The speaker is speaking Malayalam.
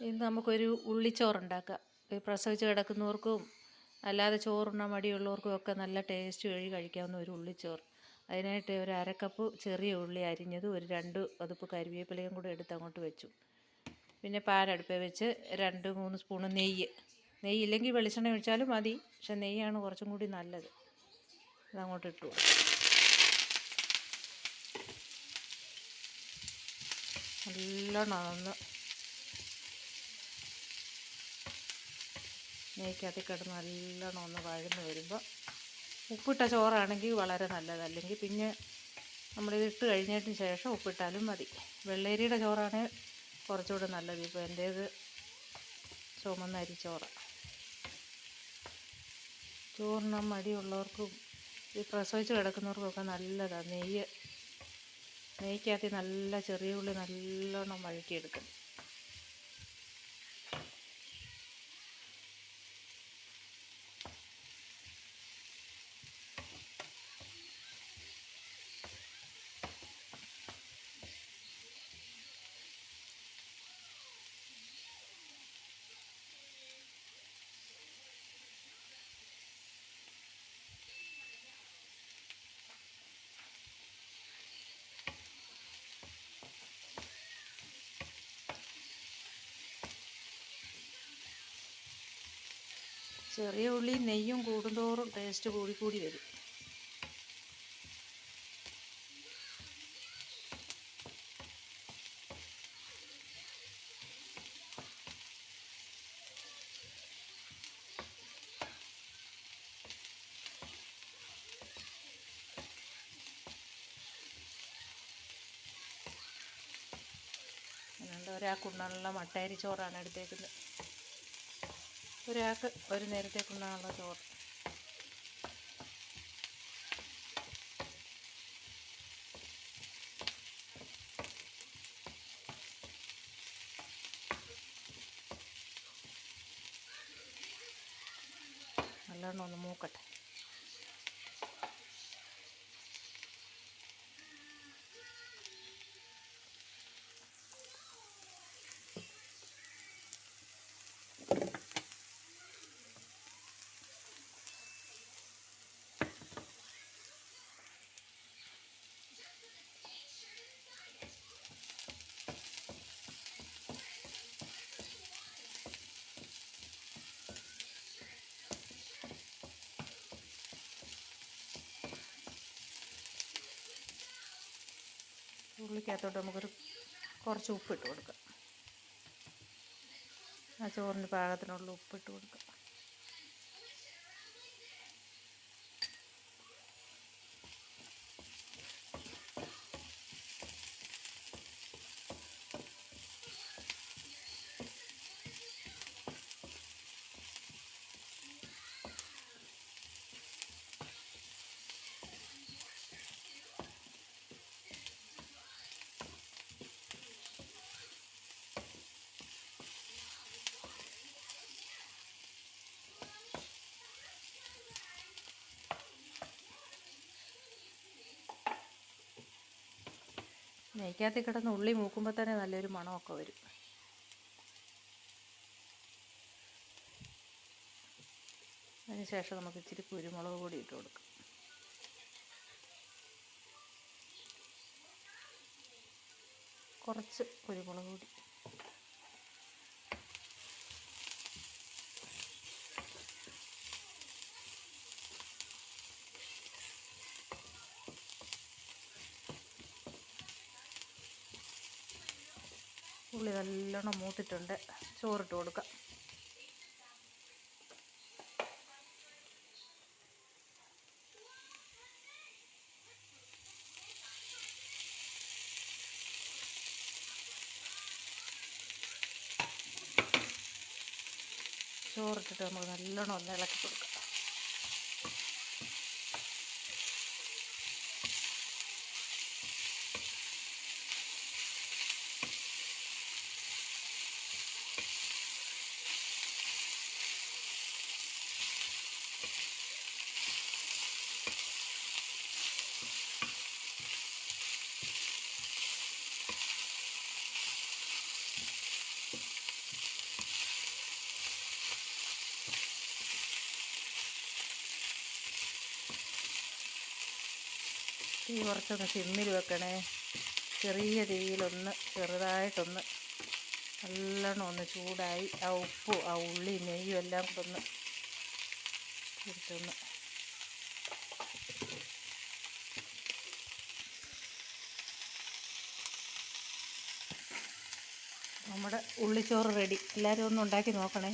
ഇന്ന് നമുക്കൊരു ഉള്ളിച്ചോറുണ്ടാക്കാം. ഈ പ്രസവിച്ച് കിടക്കുന്നവർക്കും അല്ലാതെ ചോറുണ്ണാൻ മടിയുള്ളവർക്കും ഒക്കെ നല്ല ടേസ്റ്റ് വഴി കഴിക്കാവുന്ന ഒരു ഉള്ളിച്ചോറ്. അതിനായിട്ട് ഒരു അരക്കപ്പ് ചെറിയ ഉള്ളി അരിഞ്ഞത് ഒരു രണ്ട് പതുപ്പ് കരിവേപ്പിലയും കൂടെ എടുത്ത് അങ്ങോട്ട് വെച്ചു. പിന്നെ പാൻ അടുപ്പിൽ വെച്ച് രണ്ട് മൂന്ന് സ്പൂണ് നെയ്യ്. നെയ്യ് ഇല്ലെങ്കിൽ വെളിച്ചെണ്ണ ഒഴിച്ചാലും മതി പക്ഷെ നെയ്യാണ് കുറച്ചും കൂടി നല്ലത്. അതങ്ങോട്ട് ഇട്ടു. നല്ലോണം ഒന്ന് നെയ്ക്കകത്ത് കിടന്ന് നല്ലോണം ഒന്ന് വഴന്ന് വരുമ്പോൾ ഉപ്പിട്ട ചോറാണെങ്കിൽ വളരെ നല്ലത്. അല്ലെങ്കിൽ പിന്നെ നമ്മളിത് ഇട്ട് കഴിഞ്ഞതിന് ശേഷം ഉപ്പിട്ടാലും മതി. വെള്ളേരിയുടെ ചോറാണെങ്കിൽ കുറച്ചുകൂടെ നല്ലത്. ഇപ്പോൾ എന്റേത് ചുമന്ന അരിച്ചോറാണ് ചോറിന് മടിയുള്ളവർക്കും ഈ പ്രസവിച്ച് കിടക്കുന്നവർക്കൊക്കെ നല്ലതാണ് നെയ്യ് നെയ്ക്കകത്ത് നല്ല ചെറിയ ഉള്ളി നല്ലോണം വഴറ്റിയെടുക്കണം. ചെറിയ ഉള്ളി നെയ്യും കൂടുന്തോറും ടേസ്റ്റ് കൂടി കൂടി വരും. അതുകൊണ്ട് ഒരാൾക്കുള്ള മട്ടയരി ചോറാണ് എടുത്തേക്കുന്നത്. ഒരാൾക്ക് ഒരു നേരത്തേക്കുണ്ടാകാനുള്ള ചോറ്. നല്ലോണം ഒന്ന് മൂക്കട്ടെ. ഉള്ളിക്കകത്തോട്ട് നമുക്കൊരു കുറച്ച് ഉപ്പിട്ട് കൊടുക്കാം. ആ ചോറിന് പാകത്തിനുള്ള ഉപ്പിട്ട് കൊടുക്കാം. നെയ്ക്കകത്ത് കിടന്ന് ഉള്ളി മൂക്കുമ്പോൾ തന്നെ നല്ലൊരു മണമൊക്കെ വരും. അതിനുശേഷം നമുക്ക് ഇച്ചിരി കുരുമുളക് കൂടി ഇട്ട് കൊടുക്കാം. കുറച്ച് കുരുമുളക് പൊടി. ഉള്ളി നല്ലോണം മൂത്തിട്ടുണ്ട്. ചോറിട്ട് കൊടുക്കാം. ചോറിട്ടിട്ട് നമുക്ക് നല്ലോണം ഒന്ന് ഇളക്കി കൊടുക്കാം. തീ കുറച്ചൊന്ന് സിമ്മിൽ വെക്കണേ. ചെറിയ തീയിലൊന്ന് ചെറുതായിട്ടൊന്ന് നല്ലോണം ഒന്ന് ചൂടായി. ആ ഉപ്പും ആ ഉള്ളി നെയ്യും എല്ലാം കൂടെ ഒന്ന് എടുത്തൊന്ന് നമ്മുടെ ഉള്ളിച്ചോറ് റെഡി എല്ലാവരും ഒന്ന് ഉണ്ടാക്കി നോക്കണേ.